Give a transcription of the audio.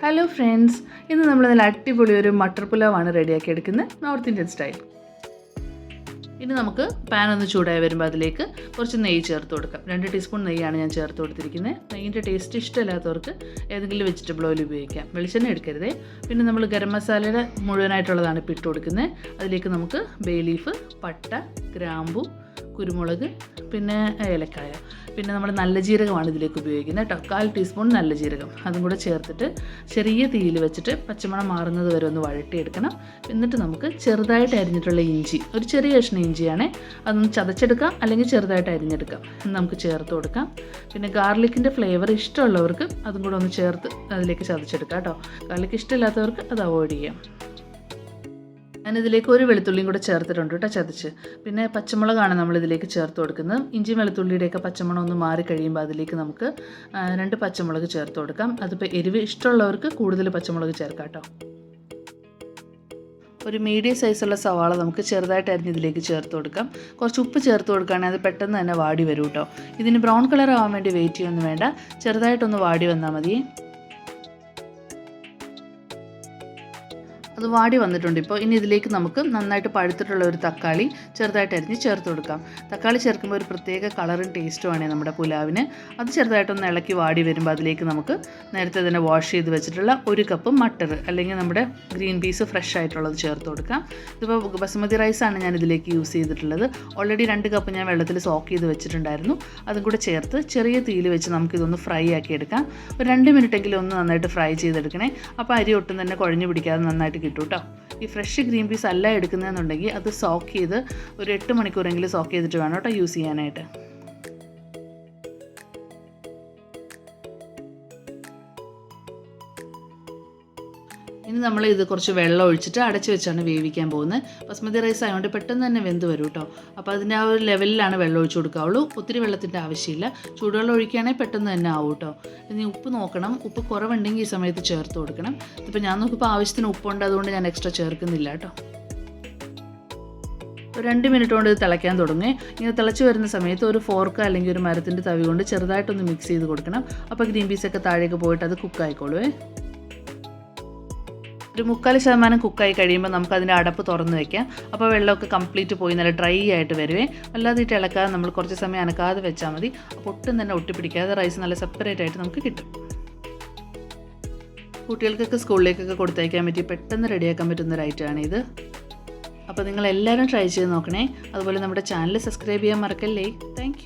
Hello friends ഇന്ന് നമ്മൾ നല്ല അടിപൊളി ഒരു മട്ടർ പുലാവാണ് റെഡിയാക്കി എടുക്കുന്നത് നോർത്ത് ഇന്ത്യൻ സ്റ്റൈൽ ഇനി നമുക്ക് പാൻ ഒന്ന് ചൂടായി വരുമ്പോൾ അതിലേക്ക് കുറച്ച് നെയ്യ് ചേർത്ത് കൊടുക്കാം. രണ്ട് ടീസ്പൂൺ നെയ്യാണ് ഞാൻ ചേർത്ത് കൊടുത്തിരിക്കുന്നത് നെയ്യിന്റെ ടേസ്റ്റ് ഇഷ്ടമില്ലാത്തവർക്ക് ഏതെങ്കിലും വെജിറ്റബിൾ ഓയിൽ ഉപയോഗിക്കാം. വെളിച്ചെണ്ണ എടുക്കരുതേ. പിന്നെ നമ്മൾ ഗരം മസാലയുടെ മുഴുവനായിട്ടുള്ളതാണ് ഇട്ട് കൊടുക്കുന്നത് അതിലേക്ക് നമുക്ക് ബേ ലീഫ് പട്ട ഗ്രാമ്പു കുരുമുളക് പിന്നെ ഏലക്കായ. പിന്നെ നമ്മൾ നല്ല ജീരകമാണ് ഇതിലേക്ക് ഉപയോഗിക്കുന്നത് കേട്ടോ. കാൽ ടീസ്പൂൺ നല്ല ജീരകം. അതും കൂടെ ചേർത്തിട്ട് ചെറിയ തീയിൽ വെച്ചിട്ട് പച്ചമണം മാറുന്നത് വരെ ഒന്ന് വഴട്ടിയെടുക്കണം എന്നിട്ട് നമുക്ക് ചെറുതായിട്ട് അരിഞ്ഞിട്ടുള്ള ഇഞ്ചി ഒരു ചെറിയ കഷ്ണം ഇഞ്ചിയാണേ. അതൊന്ന് ചതച്ചെടുക്കാം അല്ലെങ്കിൽ ചെറുതായിട്ട് അരിഞ്ഞെടുക്കാം. നമുക്ക് ചേർത്ത് കൊടുക്കാം. പിന്നെ ഗാർലിക്കിന്റെ ഫ്ലേവർ ഇഷ്ടമുള്ളവർക്ക് അതും കൂടെ ഒന്ന് ചേർത്ത് അതിലേക്ക് ചതച്ചെടുക്കാം കേട്ടോ. ഗാർലിക്ക് ഇഷ്ടമില്ലാത്തവർക്ക് അത് അവോയ്ഡ് ചെയ്യാം. ഞാനിതിലേക്ക് ഒരു വെളുത്തുള്ളിയും കൂടെ ചേർത്തിട്ടുണ്ട് കേട്ടോ ചതച്ച്. പിന്നെ പച്ചമുളകാണ് നമ്മൾ ഇതിലേക്ക് ചേർത്ത് കൊടുക്കുന്നത്. ഇഞ്ചി വെളുത്തുള്ളിയുടെയൊക്കെ പച്ചമുളക് ഒന്ന് മാറി കഴിയുമ്പോൾ അതിലേക്ക് നമുക്ക് രണ്ട് പച്ചമുളക് ചേർത്ത് കൊടുക്കാം. അതിപ്പോൾ എരിവ് ഇഷ്ടമുള്ളവർക്ക് കൂടുതൽ പച്ചമുളക് ചേർക്കാം കേട്ടോ. ഒരു മീഡിയം സൈസുള്ള സവാള നമുക്ക് ചെറുതായിട്ട് അരിഞ്ഞ് ഇതിലേക്ക് ചേർത്ത് കൊടുക്കാം. കുറച്ച് ഉപ്പ് ചേർത്ത് കൊടുക്കുകയാണെങ്കിൽ അത് പെട്ടെന്ന് തന്നെ വാടി വരും കേട്ടോ. ഇതിന് ബ്രൗൺ കളർ ആവാൻ വേണ്ടി വെയിറ്റ് ചെയ്യൊന്നും വേണ്ട. ചെറുതായിട്ടൊന്ന് വാടി വന്നാൽ മതി. അത് വാടി വന്നിട്ടുണ്ട്. ഇപ്പോൾ ഇനി ഇതിലേക്ക് നമുക്ക് നന്നായിട്ട് പഴുത്തിട്ടുള്ള ഒരു തക്കാളി ചെറുതായിട്ട് അരിഞ്ഞ് ചേർത്ത് കൊടുക്കാം. തക്കാളി ചേർക്കുമ്പോൾ ഒരു പ്രത്യേക കളറും ടേസ്റ്റുമാണ് നമ്മുടെ പുലാവിന്. അത് ചെറുതായിട്ടൊന്ന് ഇളക്കി വാടി വരുമ്പോൾ അതിലേക്ക് നമുക്ക് നേരത്തെ തന്നെ വാഷ് ചെയ്ത് വെച്ചിട്ടുള്ള ഒരു കപ്പ് മട്ടർ അല്ലെങ്കിൽ നമ്മുടെ ഗ്രീൻ പീസ് ഫ്രഷ് ആയിട്ടുള്ളത് ചേർത്ത് കൊടുക്കാം. ഇതിപ്പോൾ ബസുമതി റൈസാണ് ഞാൻ ഇതിലേക്ക് യൂസ് ചെയ്തിട്ടുള്ളത്. ഓൾറെഡി രണ്ട് കപ്പ് ഞാൻ വെള്ളത്തിൽ സോക്ക് ചെയ്ത് വെച്ചിട്ടുണ്ടായിരുന്നു. അതും കൂടെ ചേർത്ത് ചെറിയ തീയിൽ വെച്ച് നമുക്കിതൊന്ന് ഫ്രൈ ആക്കി എടുക്കാം. ഒരു രണ്ട് മിനിറ്റെങ്കിലും ഒന്ന് നന്നായിട്ട് ഫ്രൈ ചെയ്തെടുക്കണേ. അപ്പോൾ അരി ഒട്ടും തന്നെ കുഴഞ്ഞു പിടിക്കാതെ നന്നായിട്ട് കിട്ടും കേട്ടോ ഈ ഫ്രഷ് ഗ്രീൻ പീസ് അല്ല എടുക്കുന്നതെന്നുണ്ടെങ്കിൽ അത് സോക്ക് ചെയ്ത് ഒരു എട്ട് മണിക്കൂറെങ്കിലും സോക്ക് ചെയ്തിട്ട് വേണം കേട്ടോ യൂസ് ചെയ്യാനായിട്ട്. ഇനി നമ്മൾ ഇത് കുറച്ച് വെള്ളം ഒഴിച്ചിട്ട് അടച്ചു വെച്ചാണ് വേവിക്കാൻ പോകുന്നത്. ബസ്മതി റൈസ് ആയതുകൊണ്ട് പെട്ടെന്ന് തന്നെ വെന്ത് വരും കേട്ടോ അപ്പോൾ അതിന്റെ ആ ഒരു ലെവലിലാണ് വെള്ളം ഒഴിച്ചു കൊടുക്കാവുള്ളൂ. ഒത്തിരി വെള്ളത്തിന്റെ ആവശ്യമില്ല. ചൂടുവെള്ളം ഒഴിക്കുകയാണെങ്കിൽ പെട്ടെന്ന് തന്നെ ആവും കേട്ടോ ഇനി ഉപ്പ് നോക്കണം. ഉപ്പ് കുറവുണ്ടെങ്കിൽ ഈ സമയത്ത് ചേർത്ത് കൊടുക്കണം. ഇപ്പോൾ ഞാൻ നോക്കിയപ്പോൾ ആവശ്യത്തിന് ഉപ്പുണ്ട്. അതുകൊണ്ട് ഞാൻ എക്സ്ട്രാ ചേർക്കുന്നില്ല കേട്ടോ രണ്ട് മിനിറ്റ് കൊണ്ട് ഇത് തിളയ്ക്കാൻ തുടങ്ങി. ഇങ്ങനെ തിളച്ച് വരുന്ന സമയത്ത് ഒരു ഫോർക്ക് അല്ലെങ്കിൽ ഒരു മരത്തിന്റെ തവി കൊണ്ട് ചെറുതായിട്ടൊന്ന് മിക്സ് ചെയ്ത് കൊടുക്കണം. അപ്പോൾ ഗ്രീൻ പീസൊക്കെ താഴേക്ക് പോയിട്ട് അത് കുക്കായിക്കോളുവേ ഒരു മുക്കാൽ ശതമാനം കുക്കായി കഴിയുമ്പോൾ നമുക്ക് അതിന്റെ അടപ്പ് തുറന്ന് വെക്കാം. അപ്പോൾ വെള്ളമൊക്കെ കംപ്ലീറ്റ് പോയി നല്ല ഡ്രൈ ആയിട്ട് വരുവേ. അല്ലാതെ ഇട്ട് ഇളക്കാതെ നമ്മൾ കുറച്ച് സമയം അനക്കാതെ വെച്ചാൽ മതി. അപ്പോൾ ഒട്ടും തന്നെ ഒട്ടിപ്പിടിക്കാതെ റൈസ് നല്ല സെപ്പറേറ്റ് ആയിട്ട് നമുക്ക് കിട്ടും. കുട്ടികൾക്കൊക്കെ സ്കൂളിലേക്കൊക്കെ കൊടുത്തയക്കാൻ പറ്റി പെട്ടെന്ന് റെഡിയാക്കാൻ പറ്റുന്ന ഒരു ഐറ്റമാണ് ഇത്. അപ്പോൾ നിങ്ങൾ എല്ലാവരും ട്രൈ ചെയ്ത് നോക്കണേ. അതുപോലെ നമ്മുടെ ചാനൽ സബ്സ്ക്രൈബ് ചെയ്യാൻ മറക്കല്ലേ. താങ്ക്